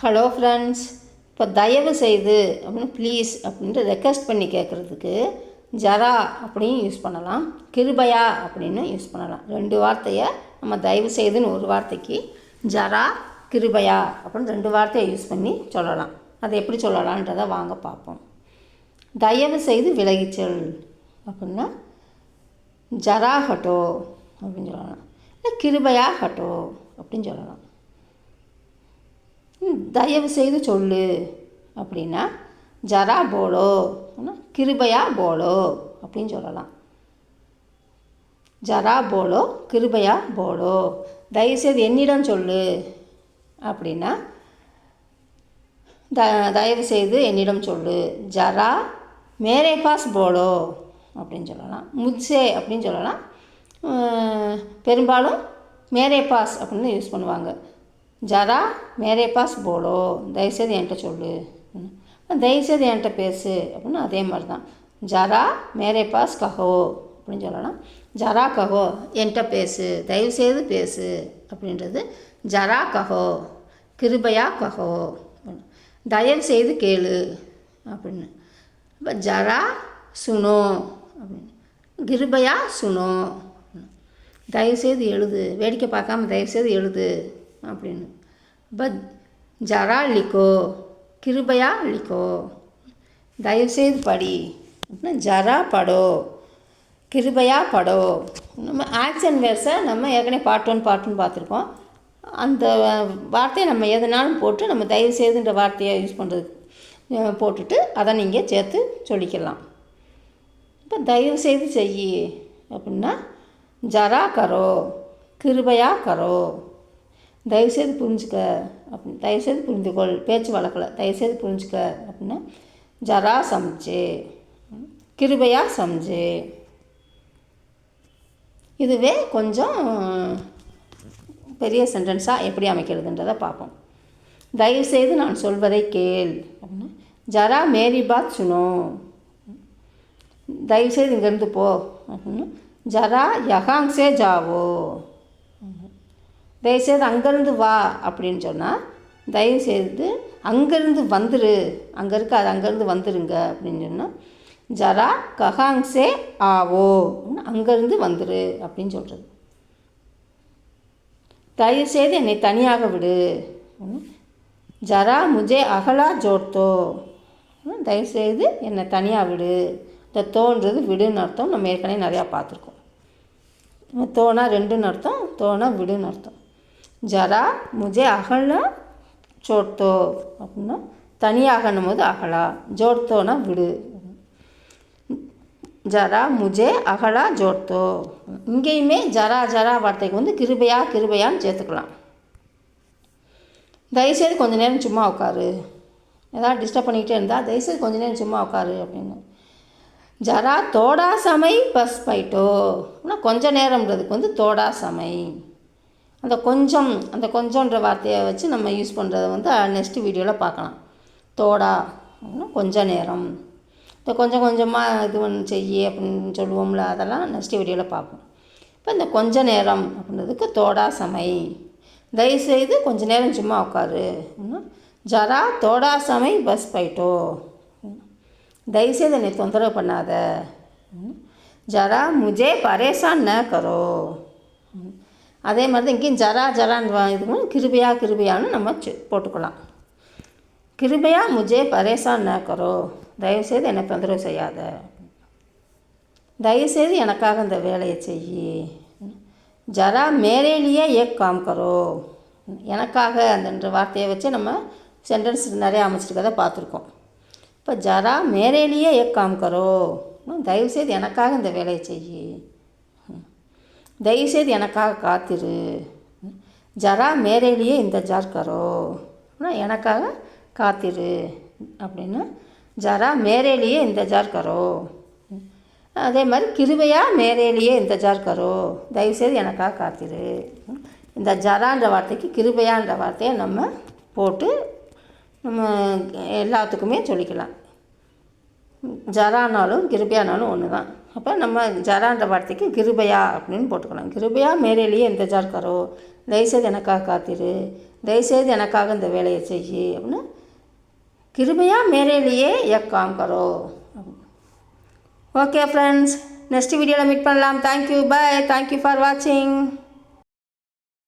Hello friends இப்போ தயவு செய்து அப்படின்னு ப்ளீஸ் அப்படின்ட்டு ரெக்வஸ்ட் பண்ணி கேட்குறதுக்கு ஜரா அப்படின்னு யூஸ் பண்ணலாம். கிருபையா அப்படின்னு யூஸ் பண்ணலாம். ரெண்டு வார்த்தையை நம்ம தயவு செய்துன்னு ஒரு வார்த்தைக்கு ஜரா கிருபையா அப்படின்னு ரெண்டு வார்த்தையை யூஸ் பண்ணி சொல்லலாம். அதை எப்படி சொல்லலான்றதை வாங்க பார்ப்போம். தயவு செய்து விலகிச்சல் அப்படின்னா ஜரா ஹட்டோ அப்படின்னு சொல்லலாம். இல்லை கிருபையா ஹட்டோ அப்படின்னு சொல்லலாம். தயவு செய்து சொல்லு. அப்படின்னா ஜரா போலோ கிருபையா போலோ அப்படின்னு சொல்லலாம். ஜரா போலோ கிருபையா போலோ தயவுசெய்து என்னிடம் சொல்லு. அப்படின்னா த தயவு செய்து என்னிடம் சொல்லு. ஜரா மேரே பாஸ் போலோ அப்படின்னு சொல்லலாம். முத்சே அப்படின்னு சொல்லலாம். பெரும்பாலும் மேரே பாஸ் அப்படின்னு யூஸ் பண்ணுவாங்க. ஜரா மேரே பாஸ் போலோ. தயவுசெய்து என்கிட்ட சொல்லு. தயவுசெய்து என்கிட்ட பேசு. அப்படின்னு அதே மாதிரி தான் ஜரா மேரே பாஸ் கஹோ. அப்படின்னு சொல்லலாம். ஜரா கஹோ என்கிட்ட பேசு. தயவுசெய்து பேசு. அப்படின்றது ஜரா கஹோ கிருபையா கஹோ. தயவு செய்து கேளு. அப்படின்னு. இப்போ ஜரா சுனோ. அப்படின்னு. கிருபையா சுனோ. தயவுசெய்து எழுது. வேடிக்கை பார்க்காம தயவுசெய்து எழுது. அப்படின்னு. இப்போ ஜரா லிக்கோ கிருபையா லிக்கோ தயவுசெய்து படி. அப்படின்னா ஜரா படோ கிருபையா படோ. நம்ம ஆக்ஷன் வேர்ஸை நம்ம ஏற்கனவே பார்ட் ஒன் பார்ட் ஒன் பார்த்துருக்கோம். அந்த வார்த்தையை நம்ம எதனாலும் போட்டு நம்ம தயவு செய்துன்ற வார்த்தையை யூஸ் பண்ணுறது போட்டுட்டு அதை நீங்கள் சேர்த்து சொல்லிக்கலாம். இப்போ தயவு செய்து செய் அப்படின்னா ஜரா கரோ கிருபையா கரோ. தயவுசெய்து புரிஞ்சுக்க அப்படின்னு தயவுசெய்து புரிந்துகொள் பேச்சு வழக்கில். தயவுசெய்து புரிஞ்சுக்க அப்படின்னா ஜரா சமைச்சு கிருபையாக சமைச்சு இதுவே கொஞ்சம் பெரிய சென்டென்ஸாக எப்படி அமைக்கிறதுன்றதை பார்ப்போம் தயவுசெய்து நான் சொல்வதை கேள். அப்படின்னா ஜரா மேரி பாத் சுனோ. தயவுசெய்து இங்கேருந்து போ. அப்படின்னா ஜரா யகாங்ஸே ஜாவோ. தயவுசெய்து அங்கேருந்து வா அப்படின்னு சொன்னால் தயவுசெய்து அங்கேருந்து வந்துரு. அங்கே இருக்க அது அங்கேருந்து வந்துருங்க அப்படின்னு சொன்னால் ஜரா கஹாங்ஸே ஆவோ. அங்கேருந்து வந்துரு அப்படின்னு சொல்கிறது தயவுசெய்து என்னை தனியாக விடு. ஜரா முஜே அகலா ஜோர்த்தோ. தயவுசெய்து என்னை தனியாக விடு. இந்த தோன்றது விடுன்னு அர்த்தம் நம்ம ஏற்கனவே நிறையா பார்த்துருக்கோம். தோனா ரெண்டுன்னு அர்த்தம் தோனா விடுன்னு அர்த்தம். ஜரா முஜே அகலா ஜோர்த்தோ அப்படின்னா தனியாகணும் போது அகலா ஜோர்த்தோனா விடு. ஜரா முஜே அகலா ஜோர்த்தோ. இங்கேயுமே ஜரா ஜரா வார்த்தைக்கு வந்து கிருபையா கிருபையான்னு சேர்த்துக்கலாம். தயவுசெய்து கொஞ்ச நேரம் சும்மா உட்காரு. ஏதாவது டிஸ்டர்ப் பண்ணிக்கிட்டே இருந்தால் தயவுசெய்து கொஞ்ச நேரம் சும்மா உட்காரு அப்படின்னு. ஜரா தோடா சமை பஸ் பைட்டோ. ஆனால் கொஞ்ச நேரம்ன்றதுக்கு வந்து தோடா சமை. அந்த கொஞ்சம் அந்த கொஞ்சன்ற வார்த்தையை வச்சு நம்ம யூஸ் பண்ணுறத வந்து நெக்ஸ்ட்டு வீடியோவில் பார்க்கலாம். தோடா அப்படின்னா கொஞ்ச நேரம். இந்த கொஞ்சம் கொஞ்சமாக இது ஒன்று செய்ய அப்படின்னு சொல்லுவோம்ல அதெல்லாம் நெக்ஸ்ட் வீடியோவில் பார்ப்போம். இப்போ இந்த கொஞ்ச நேரம் அப்படின்றதுக்கு தோடா சமை. தயவுசெய்து கொஞ்ச நேரம் சும்மா உட்காரு. அப்படின்னா ஜரா தோடா சமை பஸ் போயிட்டோ தயவுசெய்து என்னை தொந்தரவு பண்ணாத. ஜரா முஜே பரேசான் ந கரோ அதே மாதிரி தான் இங்கேயும் ஜரா ஜரான்னு இதுவும் கிருபையா கிருபையான்னு நம்ம செ- போட்டுக்கலாம். கிருபையா முஜே பரேசான் ந கரோ. தயவுசெய்து என்னை தொந்தரவு செய்யாத. தயவுசெய்து எனக்காக இந்த வேலையை செய் ஜரா மேரேலியே ஏக் காம் கரோ. எனக்காக அந்த வார்த்தையை வச்சு நம்ம சென்டென்ஸ் நிறைய அமைச்சிருக்கதை பார்த்துருக்கோம். இப்போ ஜரா மேரேலியே ஏக் காம் கரோ. தயவுசெய்து எனக்காக இந்த வேலையை செய் தயவுசெய்து எனக்காக காத்திரு. ஜரா மேரேலியே இந்த ஜார் கரோ. எனக்காக காத்திரு அப்படின்னு ஜரா மேரேலியே இந்த ஜார் கரோ. அதே மாதிரி கிருபையா மேரேலியே இந்த ஜார் கரோ. தயவுசெய்து எனக்காக காத்திரு. இந்த ஜரான்ற வார்த்தைக்கு கிருபையான்ற வார்த்தையை நம்ம போட்டு நம்ம எல்லாத்துக்குமே சொல்லிக்கலாம். ஜரானாலும் கிருபையானாலும் ஒன்று தான். அப்போ நம்ம ஜரான்ற வார்த்தைக்கு கிருபையா அப்படின்னு போட்டுக்கலாம் கிருபையா மேரேலேயே இந்தஜார் ஜார்க்காரோ தயவுசெய்து எனக்காக காத்திரு தயவுசெய்து எனக்காக இந்த வேலையை செய் அப்படின்னு கிருபையா மேரேலியே எக் காம் கரோ. ஓகே ஃப்ரெண்ட்ஸ் நெக்ஸ்ட் வீடியோவில் மீட் பண்ணலாம். Thank you bye thank you for வாட்சிங்